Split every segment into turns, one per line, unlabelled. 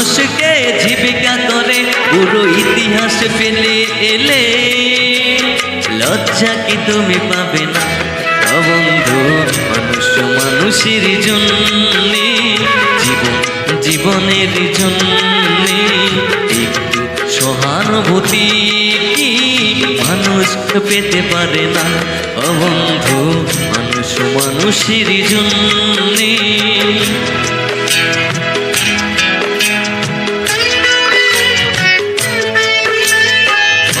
মানুষকে জীবিকা করে পুরো ইতিহাস ফেলে এলে। লজ্জা কি তুমি পাবে না? ও বন্ধু মানুষ মানুষের জন্যে, জীবন, জীবনের জন্যে একটু সহানুভূতি কি মানুষ পেতে পারে না? ও বন্ধু মানুষ মানুষের জন্যে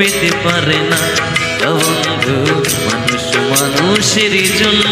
পেতে পারে না। মানুষ মানুষের জন্য।